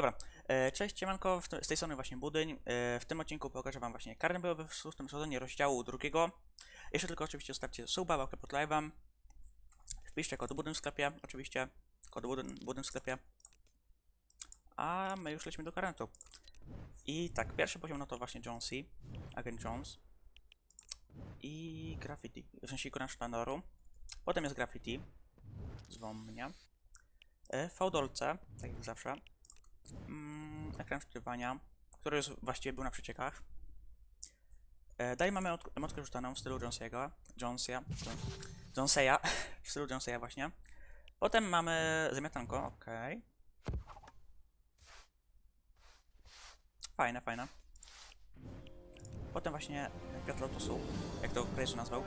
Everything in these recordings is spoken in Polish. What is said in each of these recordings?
Dobra, e, cześć, siemanko, w z tej strony właśnie Budyń. E, w tym odcinku pokażę wam właśnie karny bojowy w szóstym sezonie rozdziału drugiego. Jeszcze tylko oczywiście zostawcie suba, łapkę pod live'em. Wpiszcie kod Budyń w sklepie, oczywiście. Kod Budyń, Budyń w sklepie. A my już lecimy do karentu. I tak, pierwszy poziom no to właśnie Jonesy, Agent Jones. I Graffiti, w sensie ikona sztandaru. Potem jest Graffiti, zwą mnie. E, Fałdolce, tak jak zawsze mm, ekran skrywania, który już właściwie był na przeciekach. E, dalej mamy emot- emotkę rzucaną w stylu Jonesiego, Jonesia, Joneseya, w stylu Joneseya właśnie. Potem mamy zamietanko, ok. Fajne, fajne. Potem właśnie kwiat lotosu, jak to Grace nazwał.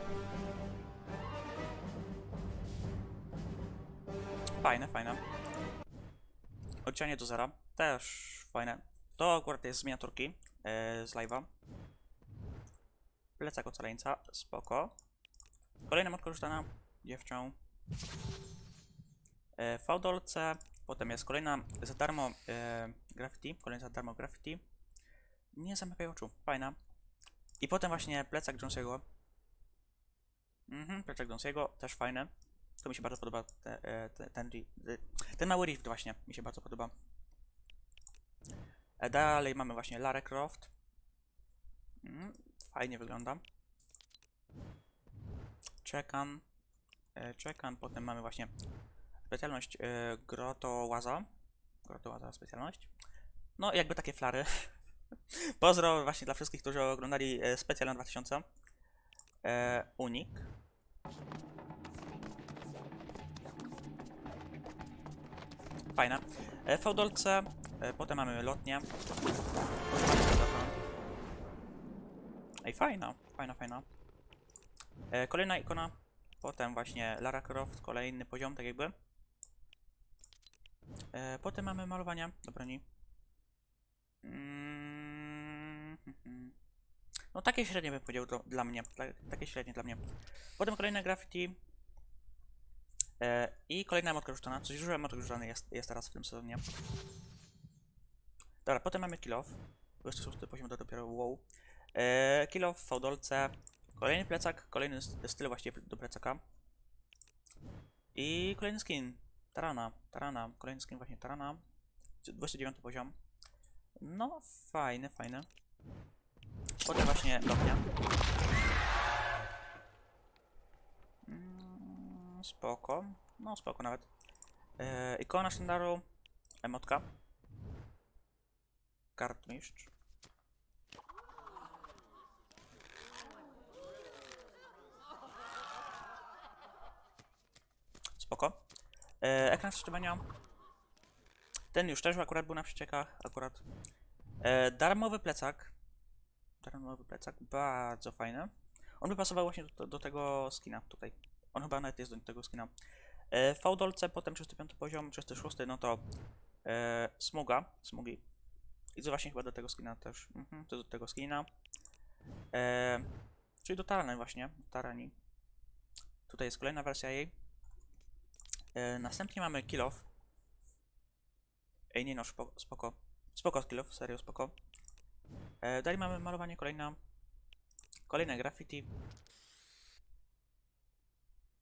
Fajne, fajne. Odcianie do zera. Też fajne. To akurat jest z miniaturki e, z live'a. Plecak ocaleńca. Spoko. Kolejna motka rzucana dziewczą. E, Fałdolce. Potem jest kolejna za darmo e, graffiti. Kolejna za darmo graffiti. Nie zamykaj oczu. Fajna. I potem właśnie plecak Jonesiego. Mhm, plecak Jonesiego. Też fajny. To mi się bardzo podoba. Te, te, ten, e, ten mały rift właśnie mi się bardzo podoba. E, Dalej mamy właśnie Lara Croft. Mm, fajnie wygląda. Czekan. E, Czekan, potem mamy właśnie specjalność e, Grotołaza. Grotołaza specjalność. No, jakby takie flary. Pozdro właśnie dla wszystkich, którzy oglądali e, specjal na 2000. E, unik. Fajne. E, Fałdolce. E, potem mamy lotnię. Ej, fajna, fajna, fajna. E, kolejna ikona. Potem właśnie Lara Croft, kolejny poziom, tak jakby. E, potem mamy malowania do broni. Mm, mhm. No takie średnie bym powiedział to dla mnie. Takie średnie dla mnie. Potem kolejne graffiti. I kolejna emotka rzucona. Coś dużo emotek rzucony jest, jest teraz w tym sezonie. Dobra, potem mamy kill off. 26 poziom to dopiero wow. E, kill off, fałdolce. Kolejny plecak, kolejny styl właściwie do plecaka. I kolejny skin. Tarana, Tarana, kolejny skin właśnie Tarana. 29 poziom. No, fajny, fajny. Potem właśnie lotnia. Mm, spoko. No, spoko nawet. E, ikona sztandaru. Emotka. Kartmistrz. Spoko. E, ekran wstrzymania. Ten już też akurat był na przeciekach. Akurat. E, darmowy plecak. Darmowy plecak. Bardzo fajny. On by pasował właśnie do, do tego skina tutaj. On chyba nawet jest do tego skina. E, Fałdolce, potem 35 poziom, 36, no to e, Smuga, Smugi. I to właśnie chyba do tego skina też. Mhm, to do tego skina. E, czyli do Tarany właśnie, do Tarani. Tutaj jest kolejna wersja jej. E, następnie mamy Kill Off. Ej, nie no, spoko, spoko. Spoko Kill Off, serio spoko. E, dalej mamy malowanie kolejna. Kolejne graffiti.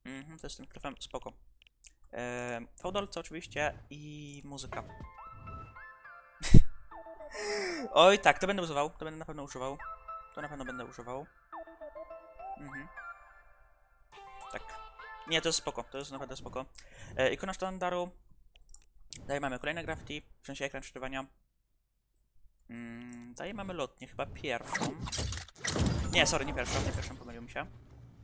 Mhm, to jest tym klifem, spoko. E, Fałdolce oczywiście i muzyka. Oj, tak, to będę używał, to będę na pewno używał. To na pewno będę używał. Mhm. Tak. Nie, to jest spoko, to jest naprawdę spoko. E, ikona sztandaru. Dalej mamy kolejne graffiti, w sensie ekran przeczytywania. Mm, dalej mamy lotnię, chyba pierwszą. Nie, sorry, nie pierwszą, nie pierwszą, pomylił mi się.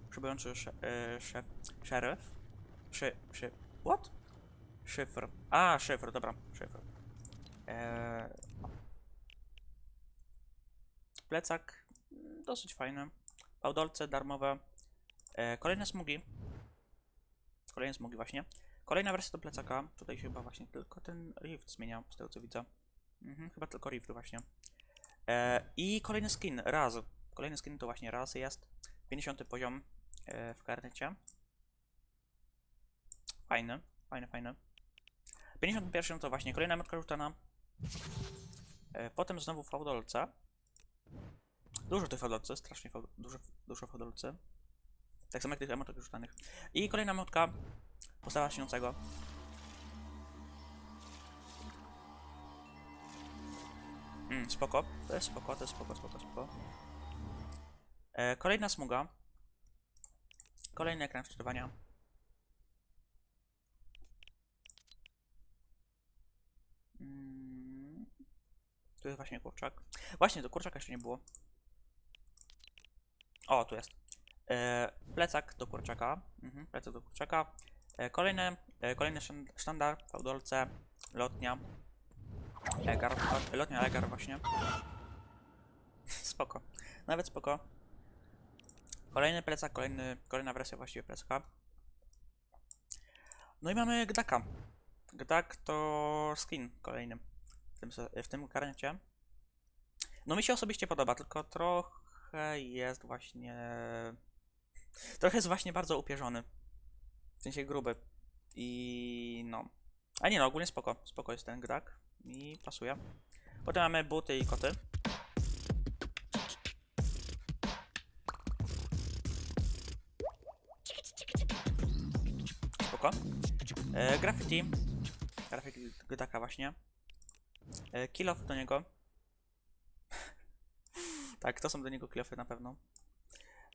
Przybyjący sze, e, szef, szeryf. Szy, szy, what? Szyfr. A, szyfr, dobra, szyfr. Eee. Plecak, dosyć fajny. Fałdolce darmowe. E, kolejne smugi. Kolejne smugi właśnie. Kolejna wersja do plecaka. Tutaj się chyba właśnie tylko ten rift zmienia, z tego co widzę. Mhm, chyba tylko rift właśnie. E, I kolejny skin, raz. Kolejny skin to właśnie raz jest. 50 poziom e, w karnecie. Fajny, fajny, fajny. 51 to właśnie kolejna metka rzucana. E, potem znowu fałdolce. Dużo tych fałdolce, strasznie dużo, dużo fałdolce. Tak samo jak tych emotek rzucanych. I kolejna emotka. Postawa śniącego. Mm, spoko, to jest spoko, to jest spoko, spoko, spoko. E, kolejna smuga. Kolejny ekran wczytywania. Mm, tu jest właśnie kurczak. Właśnie, do kurczaka jeszcze nie było. O, tu jest. E, plecak do kurczaka. Mhm, plecak do kurczaka. E, kolejny, e, kolejny sztan- sztandar, fałdolce, lotnia. Egar, lot- lotnia Egar właśnie. spoko. Nawet spoko. Kolejny plecak, kolejny, kolejna wersja właściwie plecaka. No i mamy Gdaka. Gdak to skin kolejny w tym, w tym karnecie. No mi się osobiście podoba, tylko trochę jest właśnie... Trochę jest właśnie bardzo upierzony. W sensie gruby. I no. A nie no, ogólnie spoko. Spoko jest ten Gdak. Mi pasuje. Potem mamy buty i koty. Spoko. E, graffiti. Graffiti Gdaka właśnie. E, kill off do niego. Tak, to są do niego kill offy na pewno.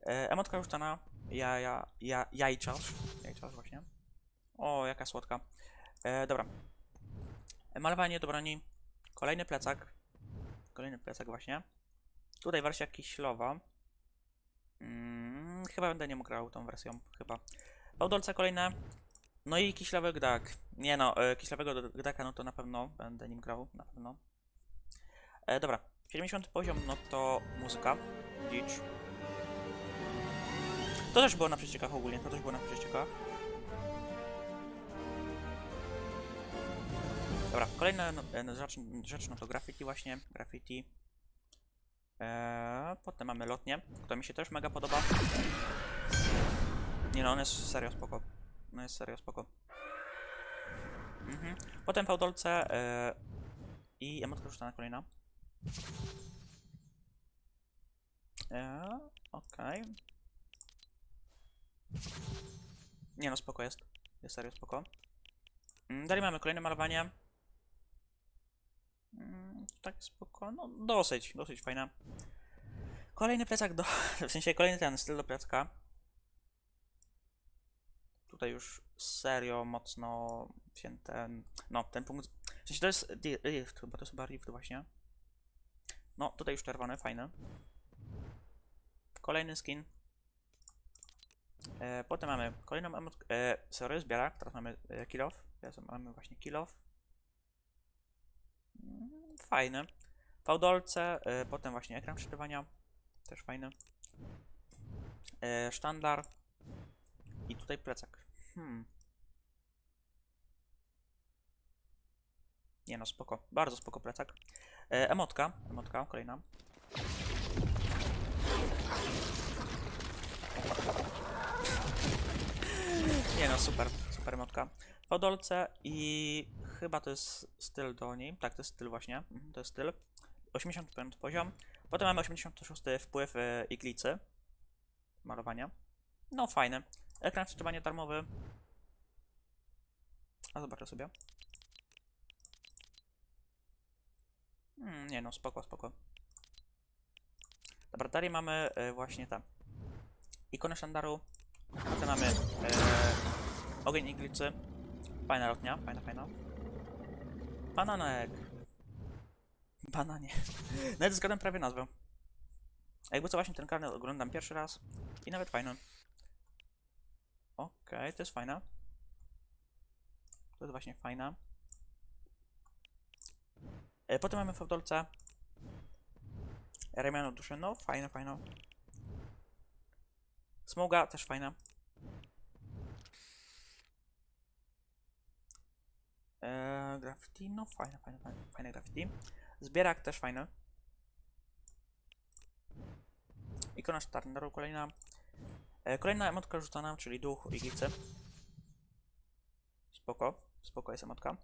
E, emotka rusztana. Ja, ja, ja, jajczarz. Jajczarz właśnie. O, jaka słodka. E, dobra. E, Malowanie do broni. Kolejny plecak. Kolejny plecak właśnie. Tutaj wersja kiślowa. Mm, chyba będę nie grał tą wersją, chyba. Fałdolce kolejne. No i kiślowy gdak. Nie no, e, kiślowego gdaka no to na pewno będę nim grał, na pewno. E, dobra, 70 poziom, no to muzyka. Dzicz. To też było na przeciekach ogólnie, to też było na przeciekach. Dobra, kolejna no, e, rzecz, rzecz no to graffiti właśnie, graffiti. Eee, potem mamy lotnię, która mi się też mega podoba. Nie no, on jest serio spoko. No jest serio spoko. Mhm. Potem fałdolce e, i emotka rzucana kolejna. E, Okej. Nie no, spoko jest. Jest serio spoko. Mm, Dalej mamy kolejne malowanie. Mm, Tak spoko, no dosyć, dosyć fajna. Kolejny plecak do... w sensie kolejny ten styl do plecaka. Tutaj już serio mocno się ten... No, ten punkt... W sensie to jest rift, chyba to jest chyba rift właśnie. No, tutaj już czerwony, fajny. Kolejny skin. E, potem mamy kolejną emotkę, e, sorry, teraz mamy e, kill off. Teraz mamy właśnie kill off. Mm, Fajny. Fałdolce, e, potem właśnie ekran przeczytywania. Też fajny. E, sztandar. I tutaj plecak. Hmm. Nie no, spoko. Bardzo spoko plecak. E, emotka. Emotka, kolejna. Nie no, super. Super emotka. Fodolce i chyba to jest styl do niej. Tak, to jest styl właśnie. Mhm, to jest styl. 85 poziom. Potem mamy 86 wpływ e, iglicy. Malowania. No fajny. Ekran wczytywania darmowy. A zobaczę sobie. Hmm, nie no, spoko, spoko. Dobra, dalej mamy e, właśnie tam. Ikonę sztandaru. Potem mamy e, ogień iglicy. Fajna lotnia, fajna, fajna. Bananek. Bananie. Nawet zgadłem prawie nazwę. Jakby co właśnie ten karnet oglądam pierwszy raz i nawet fajny. Okej, to jest fajne. To jest właśnie fajne. E, potem mamy fotolce. Remiano duszę, no fajne, fajne. Smoga też fajna. Eee, graffiti, no fajne, fajne, fajne, fajne graffiti. Zbierak też fajny. Ikona sztandaru kolejna. E, kolejna emotka rzucana, czyli duch iglicy. Spoko, spoko jest emotka.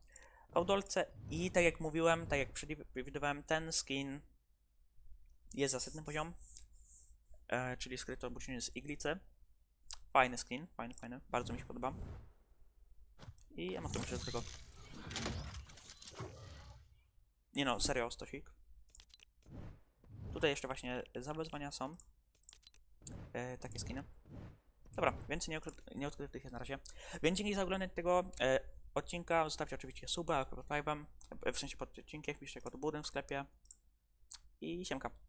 Fałdolce i tak jak mówiłem, tak jak przewi- przewidywałem, ten skin jest za setny poziom, e, czyli skryto obuczenie z iglicy. Fajny skin, fajny, fajny, bardzo mi się podoba. I ja mam to do tego. Nie no, serio, stosik. Tutaj jeszcze właśnie za wyzwania są e, takie skiny. Dobra, więcej nieodkrytych jest na razie. Więc dzięki za oglądanie tego e, odcinka. Zostawcie oczywiście suba, live'em, w sensie pod odcinkiem, wpiszcie kod budyn w sklepie. I siemka.